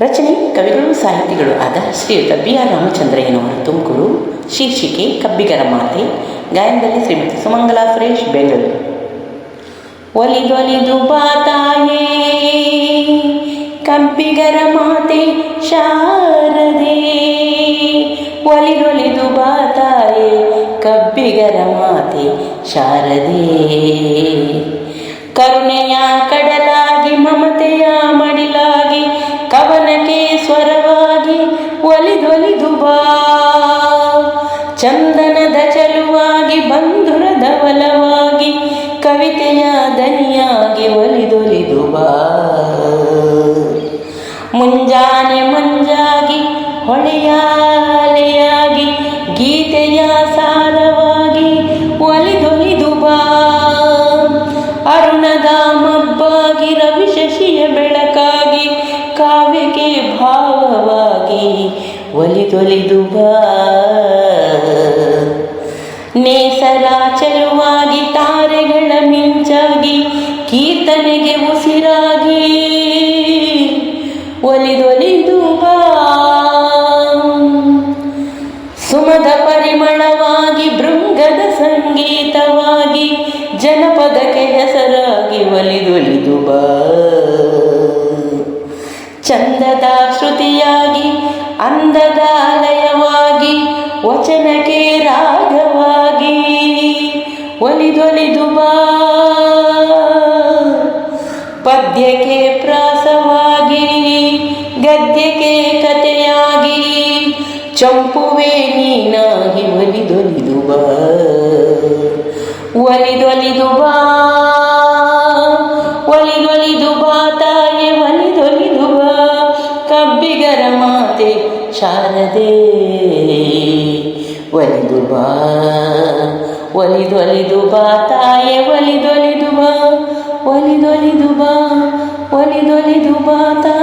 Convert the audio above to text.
ರಚನೆ, ಕವಿಗಳು, ಸಾಹಿತಿಗಳು ಆದ ಶ್ರೀಯುತ ಬಿ ಆರ್ ರಾಮಚಂದ್ರಯ್ಯನವರು ತುಮಕೂರು, ಶೀರ್ಷಿಕೆ ಕಬ್ಬಿಗರ ಮಾತೆ, ಗಾಯನದಲ್ಲಿ ಶ್ರೀಮತಿ ಸುಮಂಗಲಾ ಸುರೇಶ್, ಬೆಂಗಳೂರು. ಒಲಿದೊಲಿದು ಬಾತಾಯೇ, ಕಬ್ಬಿಗರ ಮಾತೆ ಶಾರದೆ. ಒಲಿದೊಲಿದು ಬಾತಾಯೇ, ಕಬ್ಬಿಗರ ಮಾತೆ ಶಾರದೆ. ಕರುಣೆಯ ಕಡಲಾಗಿ ಚಂದನದ ಚಲುವಾಗಿ, ಬಂಧುರದ ಬಲವಾಗಿ, ಕವಿತೆಯ ದನಿಯಾಗಿ ಒಲಿದೊಲಿದು ಬಾ. ಮುಂಜಾನೆ ಮಂಜಾಗಿ, ಹೊಳೆಯಾಲೆಯಾಗಿ, ಗೀತೆಯ ಸಾರವಾಗಿ ಒಲಿದೊಲಿದು ಬಾ. ಅರುಣದ ಮಬ್ಬಾಗಿ ರವಿ ಶಶಿಯ ಬೆಳಕಾಗಿ, ಕಾವ್ಯಕ್ಕೆ ಭಾವವಾಗಿ ಒಲಿದೊಲಿದು ಬಾ. ನೇಸರ ಚೆಲುವಾಗಿ ತಾರೆಗಳ ಮಿಂಚಾಗಿ ಕೀರ್ತನೆಗೆ ಉಸಿರಾಗಿ. ಒಲಿದೊಲಿದು ಸುಮದ ಪರಿಮಳವಾಗಿ, ಭೃಂಗದ ಸಂಗೀತವಾಗಿ, ಜನಪದಕ್ಕೆ ಹೆಸರಾಗಿ ಒಲಿದೊಲಿದು ಬಾ. ಚಂದದ ಶ್ರುತಿಯಾಗಿ, ಅಂದದ ಲಯವಾಗಿ ವಚನಕ್ಕೆ ರಾಗವಾಗಿ ಒಲಿದೊಲಿದು ಬಾ. ಪದ್ಯಕ್ಕೆ ಪ್ರಾಸವಾಗಿ, ಗದ್ಯಕ್ಕೆ ಕಥೆಯಾಗಿ, ಚಂಪುವೆ ನೀನಾಗಿ ಒಲಿದೊಲಿದು ಬಾ. ಒಲಿದೊಲಿದು ಬಾ ಒಲಿದೊಲಿದು ಬಾ ತಾಯೆ, ಒಲಿದೊಲಿದು ಬಾ. ಕಬ್ಬಿಗರ ಮಾತೆ ಶಾರದೆ ಒಲಿದು ಬಾ ಒಲಿದೊಲಿದು ಬಾ ತಾಯೆ ಒಲಿದೊಲಿದು ಬಾ ಒಲಿದೊಲಿದು ಬಾ ಒಲಿದೊಲಿದು ಬಾ ತಾಯೆ.